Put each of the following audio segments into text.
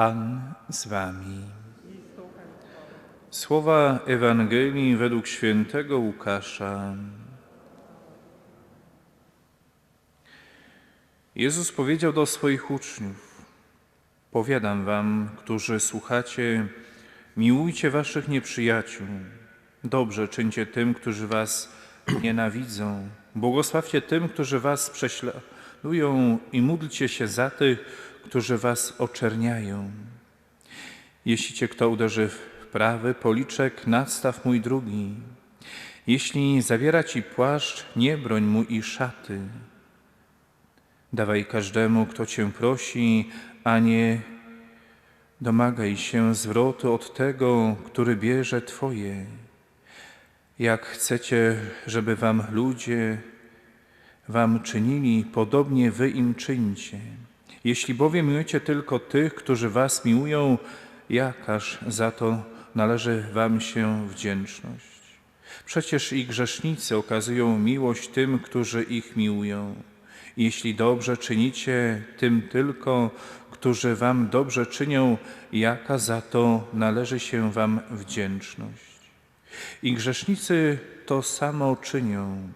Pan z wami. Słowa Ewangelii według świętego Łukasza. Jezus powiedział do swoich uczniów: Powiadam wam, którzy słuchacie, miłujcie waszych nieprzyjaciół, dobrze czyńcie tym, którzy was nienawidzą, błogosławcie tym, którzy was prześladują i módlcie się za tych, którzy was oczerniają. Jeśli cię kto uderzy w prawy policzek, nadstaw mój drugi. Jeśli zawiera ci płaszcz, nie broń mu i szaty. Dawaj każdemu, kto cię prosi, a nie domagaj się zwrotu od tego, który bierze twoje. Jak chcecie, żeby wam ludzie wam czynili, podobnie wy im czyńcie. Jeśli bowiem miłujecie tylko tych, którzy was miłują, jakaż za to należy wam się wdzięczność? Przecież i grzesznicy okazują miłość tym, którzy ich miłują. Jeśli dobrze czynicie tym tylko, którzy wam dobrze czynią, jaka za to należy się wam wdzięczność? I grzesznicy to samo czynią.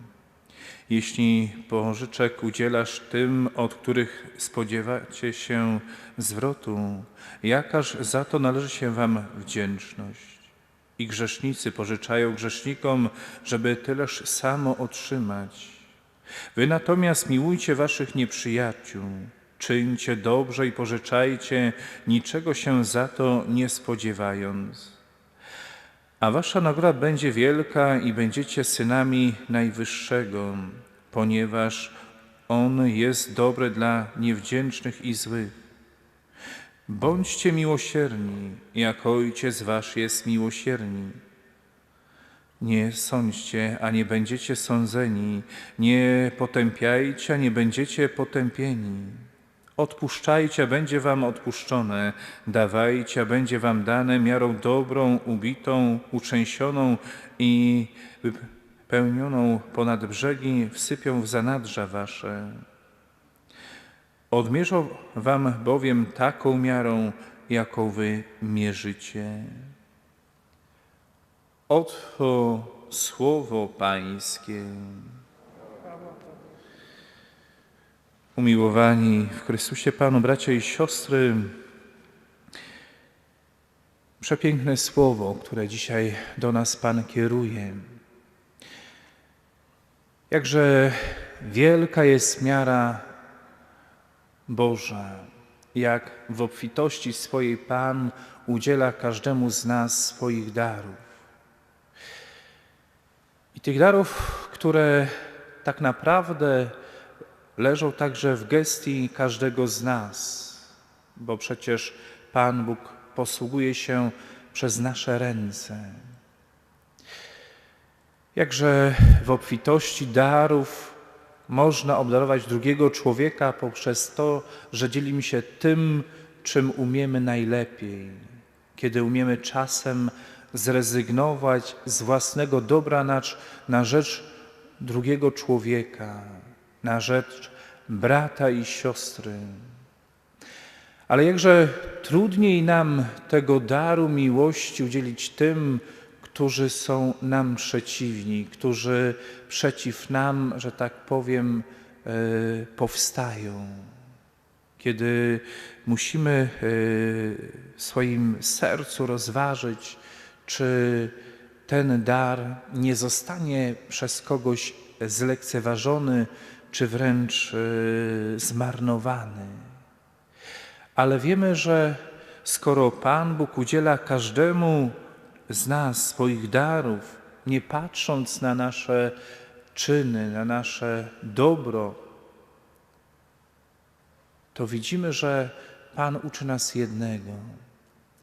Jeśli pożyczek udzielasz tym, od których spodziewacie się zwrotu, jakaż za to należy się wam wdzięczność? I grzesznicy pożyczają grzesznikom, żeby tyleż samo otrzymać. Wy natomiast miłujcie waszych nieprzyjaciół, czyńcie dobrze i pożyczajcie, niczego się za to nie spodziewając. A wasza nagroda będzie wielka i będziecie synami Najwyższego, ponieważ On jest dobry dla niewdzięcznych i złych. Bądźcie miłosierni, jak Ojciec Wasz jest miłosierni. Nie sądźcie, a nie będziecie sądzeni, nie potępiajcie, a nie będziecie potępieni. Odpuszczajcie, będzie wam odpuszczone, dawajcie, będzie wam dane miarą dobrą, ubitą, uczęsioną i wypełnioną ponad brzegi wsypią w zanadrza wasze. Odmierzą wam bowiem taką miarą, jaką wy mierzycie. Oto słowo Pańskie. Umiłowani w Chrystusie Panu, bracia i siostry, przepiękne słowo, które dzisiaj do nas Pan kieruje. Jakże wielka jest miara Boża, jak w obfitości swojej Pan udziela każdemu z nas swoich darów. I tych darów, które tak naprawdę leżą także w gestii każdego z nas, bo przecież Pan Bóg posługuje się przez nasze ręce. Jakże w obfitości darów można obdarować drugiego człowieka poprzez to, że dzielimy się tym, czym umiemy najlepiej, kiedy umiemy czasem zrezygnować z własnego dobra na, na rzecz drugiego człowieka, na rzecz brata i siostry. Ale jakże trudniej nam tego daru miłości udzielić tym, którzy są nam przeciwni, którzy przeciw nam, że tak powiem, e, powstają. Kiedy musimy e, w swoim sercu rozważyć, czy ten dar nie zostanie przez kogoś zlekceważony, czy wręcz y, zmarnowany. Ale wiemy, że skoro Pan Bóg udziela każdemu z nas swoich darów, nie patrząc na nasze czyny, na nasze dobro, to widzimy, że Pan uczy nas jednego,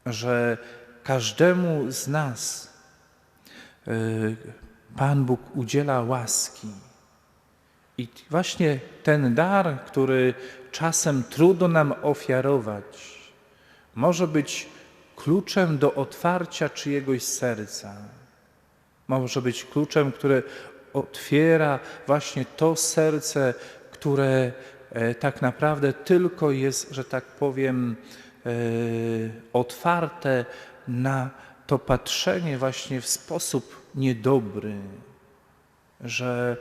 że każdemu z nas y, Pan Bóg udziela łaski. I właśnie ten dar, który czasem trudno nam ofiarować, może być kluczem do otwarcia czyjegoś serca. Może być kluczem, które otwiera właśnie to serce, które e, tak naprawdę tylko jest, że tak powiem, otwarte na to patrzenie właśnie w sposób niedobry, że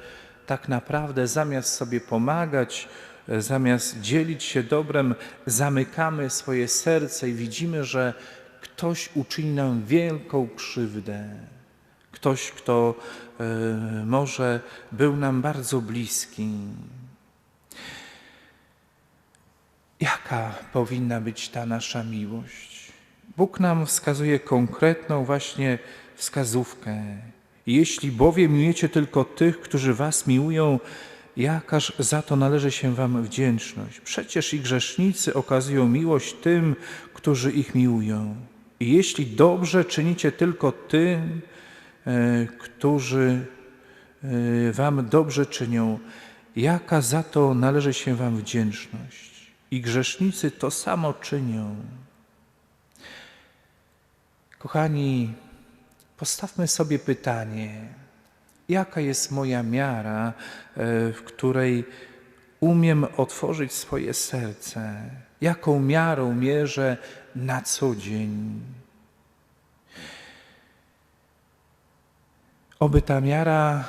tak naprawdę zamiast sobie pomagać, e, zamiast dzielić się dobrem, zamykamy swoje serce i widzimy, że ktoś uczyni nam wielką krzywdę. Ktoś, kto e, może był nam bardzo bliski. Jaka powinna być ta nasza miłość? Bóg nam wskazuje konkretną właśnie wskazówkę. Jeśli bowiem miłujecie tylko tych, którzy was miłują, jakaż za to należy się wam wdzięczność? Przecież i grzesznicy okazują miłość tym, którzy ich miłują. I jeśli dobrze czynicie tylko tym, e, którzy e, wam dobrze czynią, jaka za to należy się wam wdzięczność? I grzesznicy to samo czynią. Kochani, postawmy sobie pytanie, jaka jest moja miara, e, w której umiem otworzyć swoje serce? Jaką miarą mierzę na co dzień? Oby ta miara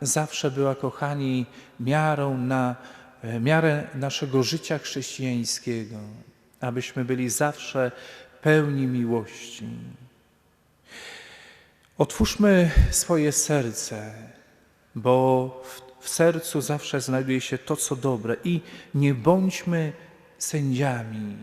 zawsze była, kochani, miarą na e, miarę naszego życia chrześcijańskiego, abyśmy byli zawsze pełni miłości. Otwórzmy swoje serce, bo w, w sercu zawsze znajduje się to, co dobre i nie bądźmy sędziami.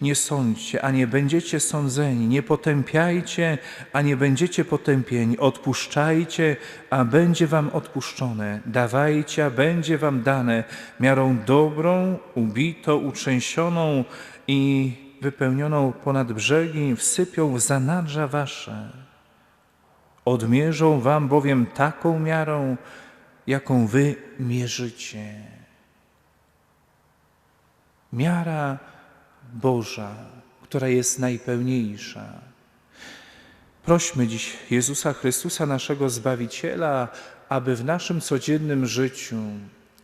Nie sądźcie, a nie będziecie sądzeni. Nie potępiajcie, a nie będziecie potępieni. Odpuszczajcie, a będzie wam odpuszczone. Dawajcie, a będzie wam dane. Miarą dobrą, ubito, utrzęsioną i wypełnioną ponad brzegi wsypią w zanadrza wasze. Odmierzą wam bowiem taką miarą, jaką wy mierzycie. Miara Boża, która jest najpełniejsza. Prośmy dziś Jezusa Chrystusa, naszego Zbawiciela, aby w naszym codziennym życiu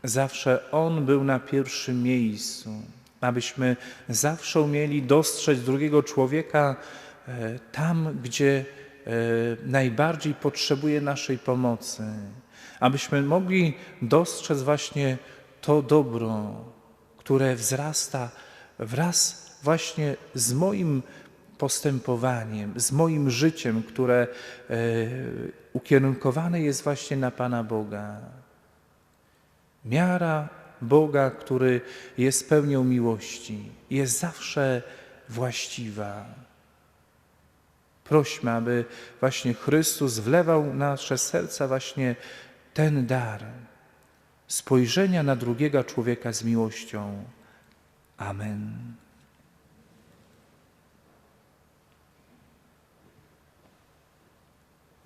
zawsze On był na pierwszym miejscu, abyśmy zawsze umieli dostrzec drugiego człowieka e, tam, gdzie najbardziej potrzebuje naszej pomocy, abyśmy mogli dostrzec właśnie to dobro, które wzrasta wraz właśnie z moim postępowaniem, z moim życiem, które e, ukierunkowane jest właśnie na Pana Boga. Miara Boga, który jest pełnią miłości, jest zawsze właściwa. Prośmy, aby właśnie Chrystus wlewał na nasze serca właśnie ten dar spojrzenia na drugiego człowieka z miłością. Amen.